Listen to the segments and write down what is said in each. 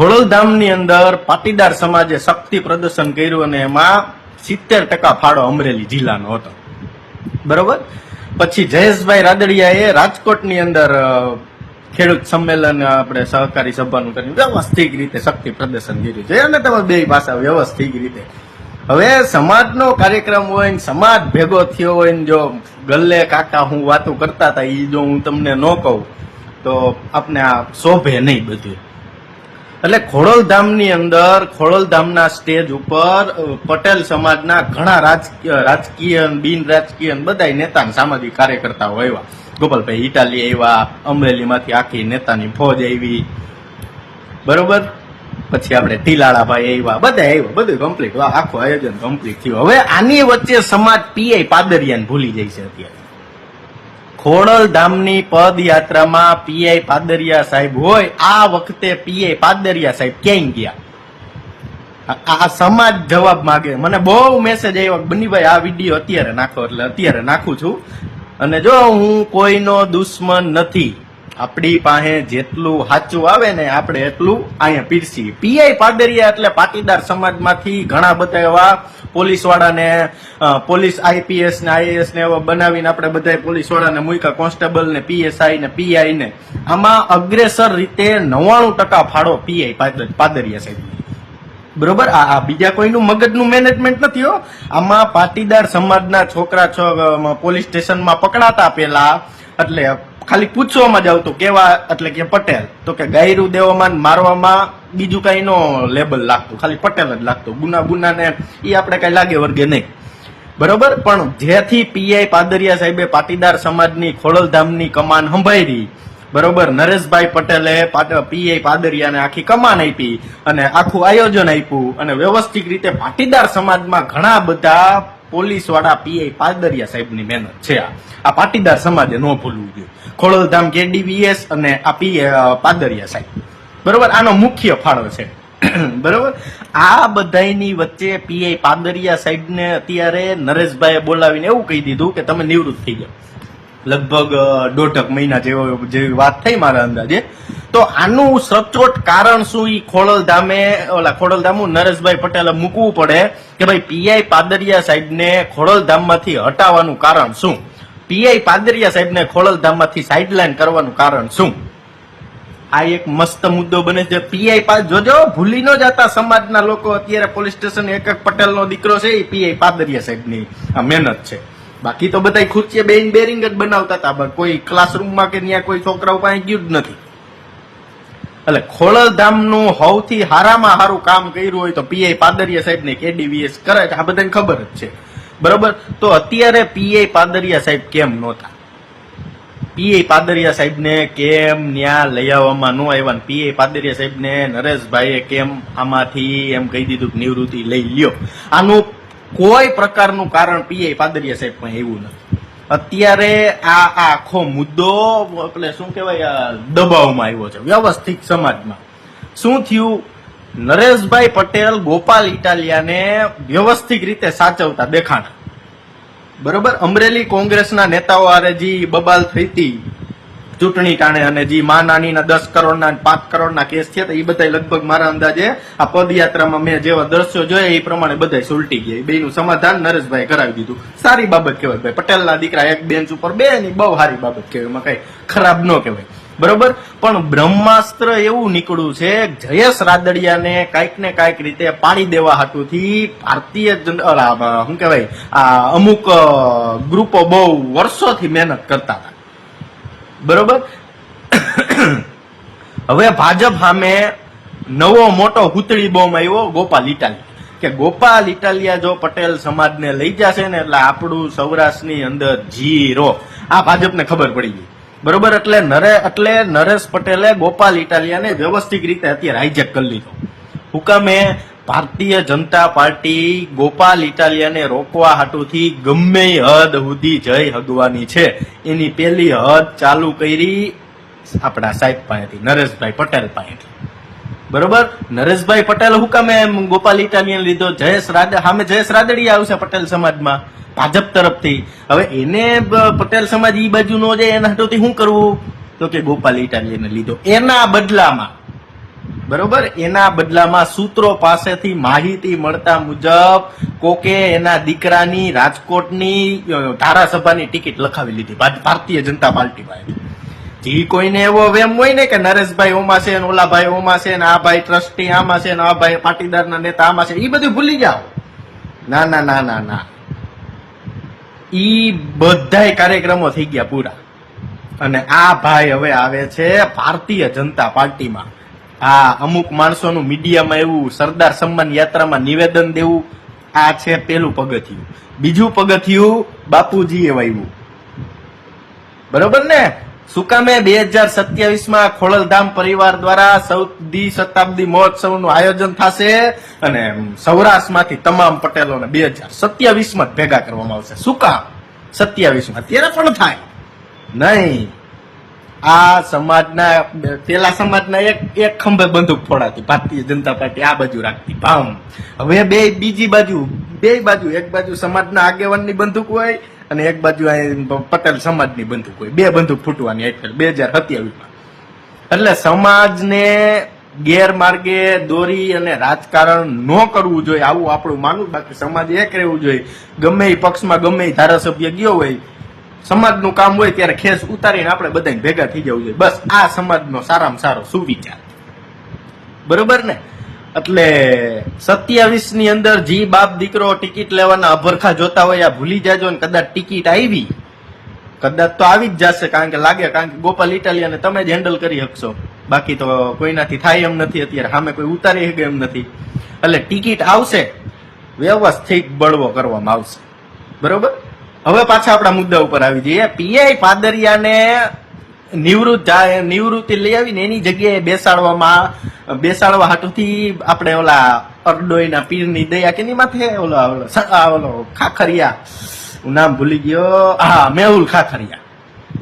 ખોડલધામની અંદર પાટીદાર સમાજે શક્તિ પ્રદર્શન કર્યું અને એમાં સિત્તેર ટકા ફાળો અમરેલી જિલ્લાનો હતો. બરોબર? પછી જયેશભાઈ રાદડિયાએ રાજકોટની અંદર ખેડૂત સંમેલન આપણે સહકારી સભાનું કર્યું. વ્યવસ્થિત રીતે શક્તિ પ્રદર્શન કર્યું છે. અને તમે બે ભાષા વ્યવસ્થિત રીતે. હવે સમાજનો કાર્યક્રમ હોય ને સમાજ ભેગો થયો હોય ને જો ગલ્લે કાકા હું વાતો કરતા હતા એ જો હું તમને ન કહું, તો આપને આ શોભે નહીં બધું. એટલે ખોડલધામની અંદર, ખોડલધામના સ્ટેજ ઉપર પટેલ સમાજના ઘણા રાજકીય બિન રાજકીય બધા નેતા સામાજિક કાર્યકર્તાઓ આવ્યા. ગોપાલભાઈ ઇટાલી આવ્યા, અમરેલીમાંથી આખી નેતાની ફોજ આવી. બરોબર? પછી આપણે ટીલાળાભાઈ આવ્યા બધા આવ્યા બધું કમ્પ્લીટ આખું આયોજન કમ્પ્લીટ થયું. હવે આની વચ્ચે સમાજ પીઆઈ પાદરિયાને ભૂલી જાય છે અત્યારે. ખોડલધામની પદયાત્રામાં પીઆઈ પાદરિયા સાહેબ હોય, આ વખતે પીઆઈ પાદરિયા સાહેબ ક્યાંય ગયા? આ સમાજ જવાબ માગે. મને બહુ મેસેજ આવ્યો બનીભાઈ આ વીડિયો અત્યારે નાખો. એટલે અત્યારે નાખું છું. અને જો હું કોઈનો દુશ્મન નથી આપણી પાસે જેટલું સાચું આવે ને આપણે એટલું અહીંયા પીરસી. પીઆઈ પાદરિયા એટલે પાટીદાર સમાજમાંથી ઘણા બધા એવા પોલીસ વાળાને પોલીસ આઈપીએસ ને આઈએએસ ને એવા બનાવીને આપણે બધા પોલીસ વાળાને મૂક્યા કોન્સ્ટેબલ ને પીએસઆઈ ને, પીઆઈ ને. આમાં અગ્રેસર રીતે નવ્વાણું ટકા ફાળો પીઆઈ પાદરિયા સાહેબ. બરોબર? આ બીજા કોઈનું મગજનું મેનેજમેન્ટ નથી હો. આમાં પાટીદાર સમાજના છોકરા પોલીસ સ્ટેશનમાં પકડાતા પેલા એટલે ખાલી પૂછવામાં જ આવતું કેવા એટલે કે પટેલ. તો કે ગાયરું દેવામાં મારવામાં બીજું કઈ નો લેબલ લાગતું, ખાલી પટેલ જ લાગતું. ગુના ગુના ને એ આપણે કઈ લાગે વર્ગે નહીં. બરોબર? પણ જેથી પીઆઈ પાદરિયા સાહેબે પાટીદાર સમાજની ખોડલધામની કમાન સંભાળી, બરોબર? નરેશભાઈ પટેલે પીઆઈ પાદરિયાને આખી કમાન આપી અને આખું આયોજન આપ્યું અને વ્યવસ્થિત રીતે પાટીદાર સમાજમાં ઘણા બધા પોલીસવાળા પીઆઈ પાદરિયા સાહેબની મહેનત છે આ. આ પાટીદાર સમાજે ન ભૂલવું જોઈએ. ખોડલધામ કેડીવીએસ અને આ પી પાદરિયા સાહેબ. બરોબર? આનો મુખ્ય ફાળો છે. બરોબર? આ બધાયની વચ્ચે પીઆઈ પાદરિયા સાહેબને અત્યારે નરેશભાઈએ બોલાવીને એવું કહી દીધું કે તમે નિવૃત્ત થઈ જાઓ. લગભગ દોઢક મહિના જેવો, જેવી વાત થઈ મારા અંદાજે. તો આનું સચોટ કારણ શું? એ ખોડલધામે ઓલા ખોડલધામું નરેશભાઈ પટેલે મૂકવું પડે કે ભાઈ પીઆઈ પાદરિયા સાહેબને ખોડલધામમાંથી હટાવવાનું કારણ શું? પીઆઈ પાદરિયા સાહેબને ખોડલધામમાંથી સાઇડલાઇન કરવાનું કારણ શું? આ એક મસ્ત મુદ્દો બને છે. પીઆઈ પા જોજો, ભૂલી ન જતા સમાજના લોકો અત્યારે પોલીસ સ્ટેશન એક એક પટેલનો દીકરો છે, એ પીઆઈ પાદરિયા સાહેબની આ મહેનત છે. બાકી તો બધા ખુરચીએ બેન બેરિંગ જ બનાવતા હતા, પણ કોઈ ક્લાસરૂમમાં કે ત્યાં કોઈ છોકરાઓ પાસે ગયું જ નથી. એટલે ખોડલધામનું સૌથી હારામાં હારું કામ કર્યું હોય તો પીઆઈ પાદરિયા સાહેબને કેડીવીએસ કરે છે. આ બધાને ખબર જ છે. બરોબર? તો અત્યારે પીઆઈ પાદરિયા સાહેબ કેમ નહોતા? પીએ પાદરિયા સાહેબને કેમ ન્યા લઈ આવવામાં ન આવ્યા ને પીએ પાદરિયા સાહેબને નરેશભાઈએ કેમ આમાંથી એમ કહી દીધું કે નિવૃત્તિ લઈ લ્યો? આનું કોઈ પ્રકારનું કારણ પીએ પાદરિયા સાહેબ પણ એવું નથી. અત્યારે આ આખો મુદ્દો એટલે શું કહેવાય દબાવમાં આવ્યો છે, વ્યવસ્થિત સમાજમાં. શું થયું? નરેશભાઈ પટેલ ગોપાલ ઇટાલિયાને વ્યવસ્થિત રીતે સાચવતા દેખાણા. બરોબર? અમરેલી કોંગ્રેસના નેતાઓ આરે જે બબાલ થઈ હતી ચૂંટણી ટાણે અને જે મા નાનીના દસ કરોડના પાંચ કરોડના કેસ થયા એ બધા લગભગ મારા અંદાજે આ પદયાત્રામાં મેં જેવા દ્રશ્યો જોયા એ પ્રમાણે બધા સુલટી ગયા. બેનું સમાધાન નરેશભાઈ કરાવી દીધું. સારી બાબત કહેવાય ભાઈ. પટેલના દીકરા એક બેન્ચ ઉપર બે ની બહુ સારી બાબત કહેવાય. એમાં કઈ ખરાબ ન કહેવાય. બરોબર? પણ બ્રહ્માસ્ત્ર એવું નીકળ્યું છે, જયેશ રાદડિયાને કાંઈક ને કાંઈક રીતે પાડી દેવા હાટુથી ભારતીય શું કહેવાય? આ, અમુક ગ્રુપો બહુ વર્ષોથી મહેનત કરતા હતા. બરોબર? હવે ભાજપ સામે નવો મોટો હુતળી બોમ્બ આવ્યો, ગોપાલ ઇટાલી કે ગોપાલ ઇટાલિયા જો પટેલ સમાજને લઈ જશે ને એટલે આપણું સૌરાષ્ટ્રની અંદર જીરો આ ભાજપને ખબર પડી ગઈ. બરોબર? એટલે નરે એટલે નરેશ પટેલે ગોપાલ ઇટાલિયાને વ્યવસ્થિત રીતે અત્યારે હાઈજેક કરી લીધો. હુકમે ભારતીય જનતા પાર્ટી ગોપાલ ઇટાલિયાને રોકવા હાટુથી ગમે હદ સુધી જઈ હગવાની છે. એની પહેલી હદ ચાલુ કરી આપણા સાહેબ પાસેથી, નરેશભાઈ પટેલ પાસેથી. બરોબર? નરેશભાઈ પટેલ હુકમે એમ ગોપાલ ઇટાલિયન લીધો? જયેશ રાદ સામે જયેશ રાદડિયા આવશે પટેલ સમાજમાં, ભાજપ તરફથી. હવે એને પટેલ સમાજ ઈ બાજુ નો જાય એના હાટુથી શું કરવું? તો કે ગોપાલ ઇટાલિયન લીધો. એના બદલામાં. બરોબર? એના બદલામાં સૂત્રો પાસેથી માહિતી મળતા મુજબ કોકે એના દીકરાની રાજકોટની ધારાસભાની ટિકિટ લખાવી લીધી. ભારતીય જનતા પાર્ટી પાસે જી કોઈને એવો વેમ હોય ને કે નરેશભાઈ ઓમાં છે ને ઓલા ભાઈ ઓમાં છે ને આ ભાઈ ટ્રસ્ટી આમાં છે ને આ ભાઈ પાટીદારના નેતા આમાં છે એ બધું ભૂલી જાઓ. ના ના ના ના ના. ઈ બધાય કાર્યક્રમો થઈ ગયા પૂરા. અને આ ભાઈ હવે આવે છે ભારતીય જનતા પાર્ટીમાં. આ અમુક માણસોનું મીડિયામાં એવું સરદાર સન્માન યાત્રામાં નિવેદન દેવું, આ છે પેલું પગથિયું. બીજું પગથિયું બાપુજીએ વાવ્યું બરોબર ને? સુકામે બે હજાર સત્યાવીસમાં ખોડલધામ પરિવાર દ્વારા સૌદી શતાબ્દી મહોત્સવનું આયોજન થશે અને સૌરાષ્ટ્રમાંથી તમામ પટેલોને બે હજાર સત્યાવીસમાં જ ભેગા કરવામાં આવશે. શું કામ સત્યાવીસમાં ત્યારે પણ થાય. નહીં. આ સમાજના, પેલા સમાજના એક એક ખંભે બંદૂક ફોડાતી ભારતીય જનતા પાર્ટી આ બાજુ રાખતી. ભામ. હવે બે, બીજી બાજુ, બે બાજુ, એક બાજુ સમાજના આગેવાનની બંદૂક હોય અને એક બાજુ અહીં પટેલ સમાજની બંદૂક હોય. બે બંદૂક ફૂટવાની આઈપીએલ બે હજાર સત્યાવીસમાં એટલે સમાજને ગેરમાર્ગે દોરી અને રાજકારણ ન કરવું જોઈએ. આવું આપણું માનવું બાકી સમાજ એક રહેવું જોઈએ. ગમે એ પક્ષમાં, ગમે એ ધારાસભ્ય ગયો હોય, સમાજનું કામ હોય ત્યારે ખેસ ઉતારીને આપણે બધાને ભેગા થઈ જવું જોઈએ. બસ આ સમાજનો સારામાં સારો સુવિચાર. બરોબર ને? એટલે સત્યાવીસની અંદર જી બાપ દીકરો ટિકિટ લેવાના અભરખા જોતા હોય, આ ભૂલી જાજો ને કદાચ ટિકિટ આવી. કદાચ તો આવી જ જશે, કારણ કે લાગે, કારણ કે ગોપાલ ઇટાલિયાને તમે જ હેન્ડલ કરી શકશો. બાકી તો કોઈનાથી થાય એમ નથી, અત્યારે સામે કોઈ ઉતારી શકે એમ નથી. એટલે ટિકિટ આવશે, વ્યવસ્થિત બળવો કરવામાં આવશે. બરોબર? હવે પાછા આપણા મુદ્દા ઉપર આવી જઈએ. પીઆઈ પાદરિયાને નિવૃત્ત નિવૃત્તિ લઈ આવીને એની જગ્યાએ બેસાડવામાં, બેસાડવા હાટુથી આપણે ઓલા અરડોઈના પીરની દયા કેની માથે? ઓલા ઓલો ખાખરિયા. હું નામ ભૂલી ગયો. હા મેહુલ ખાખરિયા.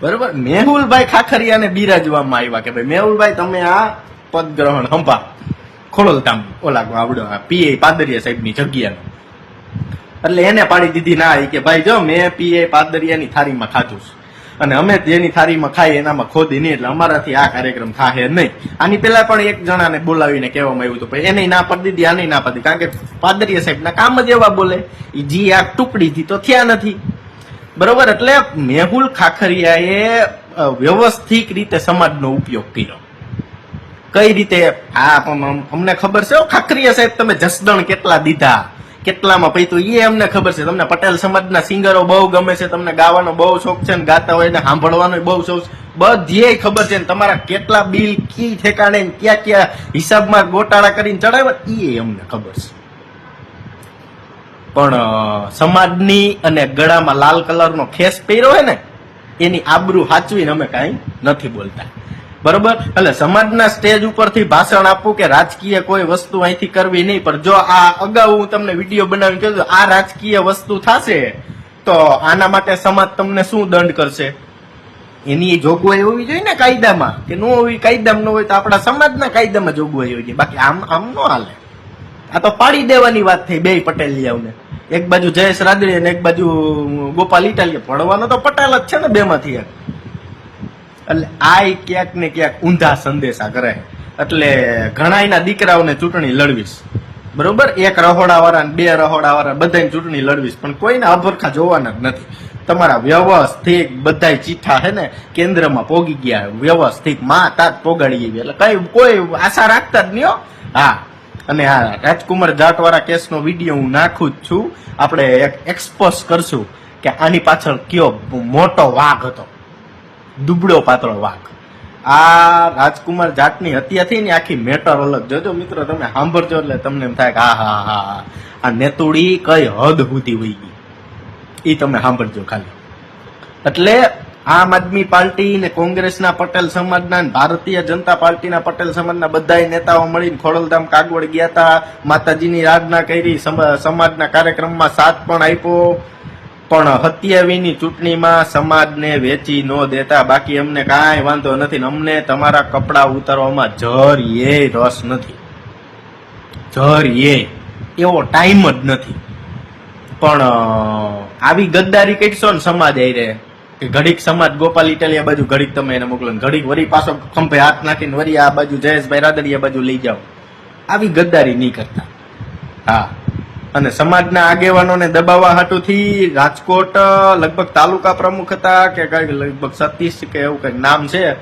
બરોબર? મેહુલભાઈ ખાખરિયાને બિરાજવામાં આવ્યા કે ભાઈ, મેહુલભાઈ, તમે આ પદ ગ્રહણ હંભા ખોડલ કામ. ઓલા આવડો પીએ પાદરિયા સાહેબની જગ્યાનો. એટલે એને પાડી દીધી ના કે, ભાઈ, જો, મેં પીએ પાદરિયાની થાળીમાં ખાધું છે. અને અમે જેની થારીમાં ખાઈ એનામાં ખોદી નહીં એટલે અમારાથી આ કાર્યક્રમ થાહે નહીં. આની પેલા પણ એક જણાને બોલાવીને કહેવામાં આવ્યું હતું એને ના પડી દીધી, આને ના પડી કારણ કે પાદરીયા સાહેબના કામ જ એવા બોલે એ જી આ ટુકડીથી તો થયા નથી. બરોબર? એટલે મેહુલ ખાખરિયાએ વ્યવસ્થિત રીતે સમાજનો ઉપયોગ કર્યો. કઈ રીતે? આ પણ અમને ખબર છે? ખાખરિયા સાહેબ, તમે જસદણ કેટલા દીધા? કેટલામાં પૈતું? એ અમને ખબર છે. તમને પટેલ સમાજના સિંગરો બહુ ગમે છે. તમને ગાવાનો બહુ શોખ છે ને ગાતા હોય ને સાંભળવાનો બહુ શોખ છે. બધી ખબર છે તમારા કેટલા બિલ, કી ઠેકાણે ક્યાં ક્યાં હિસાબમાં ગોટાળા કરીને ચડાવ્યા? એ અમને ખબર છે. પણ સમાજની અને ગળામાં લાલ કલરનો ખેસ પહેર્યો હોય ને, એની આબરૂ સાચવીને અમે કાંઈ નથી બોલતા. બરોબર? એટલે સમાજના સ્ટેજ ઉપરથી ભાષણ આપવું કે રાજકીય કોઈ વસ્તુ અહીંથી કરવી નહીં. પણ જો આ અગાઉ હું તમને વીડિયો બનાવીને કહ્યું આ રાજકીય વસ્તુ થશે, તો આના માટે સમાજ તમને શું દંડ કરશે? એની જોગવાઈ હોવી જોઈએ ને કાયદામાં. કે ન હોવી, કાયદામાં ન હોય તો આપણા સમાજના કાયદામાં જોગવાઈ હોવી જોઈએ. બાકી આમ આમ ન હાલે. આ તો પાડી દેવાની વાત થઈ બે પટેલિયાઓને. એક બાજુ જયેશ રાદડી અને એક બાજુ ગોપાલ ઇટાલિયા. પડવાનો તો પટેલ જ છે ને બે માંથી એક. એટલે આ ક્યાંક ને ક્યાંક ઊંધા સંદેશા કરે એટલે ઘણા એના દીકરાઓને ચૂંટણી લડવીશ. બરોબર? એક રહોડા વાળા બે રહોડા વાળા બધાની ચૂંટણી લડવીશ. પણ કોઈને અભરખા જોવાના જ નથી. તમારા વ્યવસ્થિત બધા ચીઠા છે ને કેન્દ્રમાં પોગી ગયા. વ્યવસ્થિતમાં તાત પોગાડી ગઈ એટલે કઈ કોઈ આશા રાખતા જ નહીં હા. અને આ રાજકુમાર જાટ વાળા કેસનો વીડિયો હું નાખું જ છું. આપણે એક એક્સપોઝ કરશું કે આની પાછળ કયો મોટો વાઘ હતો. દુબળો પાતળો વાઘ. આ રાજકુમાર જાટની હત્યા થઈ ને આખી મેટર અલગ. જોજો મિત્રો, તમે સાંભળજો એટલે તમને એમ થાય કે હા હા હા આ. નેતુડી કઈ હદ સુધી વહી ગઈ? એ તમે સાંભળજો ખાલી. એટલે આમ આદમી પાર્ટી ને કોંગ્રેસના પટેલ સમાજના ભારતીય જનતા પાર્ટીના પટેલ સમાજના બધા નેતાઓ મળીને ખોડલધામ કાગવડ ગયા હતા માતાજીની આરાધના કરી, સમ- સમાજના કાર્યક્રમમાં સાથ પણ આપ્યો. પણ હત્યાવીની ચૂંટણીમાં સમાજને વેચી ન દેતા બાકી અમને કાંઈ વાંધો નથી અમને તમારા કપડાં ઉતારવામાં જર એ રસ નથી. જર એ એવો ટાઈમ જ નથી. પણ આવી ગદ્દારી કરશો ને સમાજ આઈ રહે કે ઘડીક સમાજ ગોપાલ ઇટાલિયા બાજુ, ઘડીક તમે એને મોકલો ઘડીક વરી પાછો ખંભે હાથ નાખીને વરી આ બાજુ જયેશભાઈ રાદડિયા બાજુ લઈ જાઓ. આવી ગદ્દારી નહીં કરતા. હા. અને સમાજના આગેવાનોને દબાવવા હાટુથી રાજકોટ લગભગ તાલુકા પ્રમુખ હતા કે કઈ લગભગ સતીશ કે એવું કઈ નામ છે.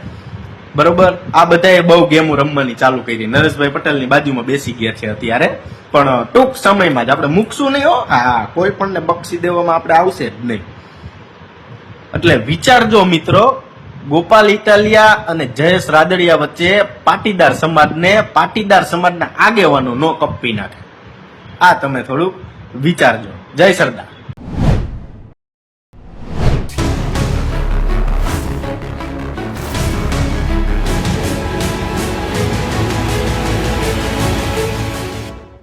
બરોબર? આ બધાએ બહુ ગેમો રમવાની ચાલુ કરી. નરેશભાઈ પટેલની બાજુમાં બેસી ગયા છે અત્યારે. પણ ટૂંક સમયમાં જ આપણે મૂકશું નહીં હો. હા કોઈ પણ ને બક્ષી દેવામાં આપણે આવશે જ નહીં. એટલે વિચારજો મિત્રો, ગોપાલ ઇટાલિયા અને જયેશ રાદડિયા વચ્ચે પાટીદાર સમાજને, પાટીદાર સમાજના આગેવાનો નો કપ્પી નાખે. આ તમે થોડુંક વિચારજો. જય સરદાર.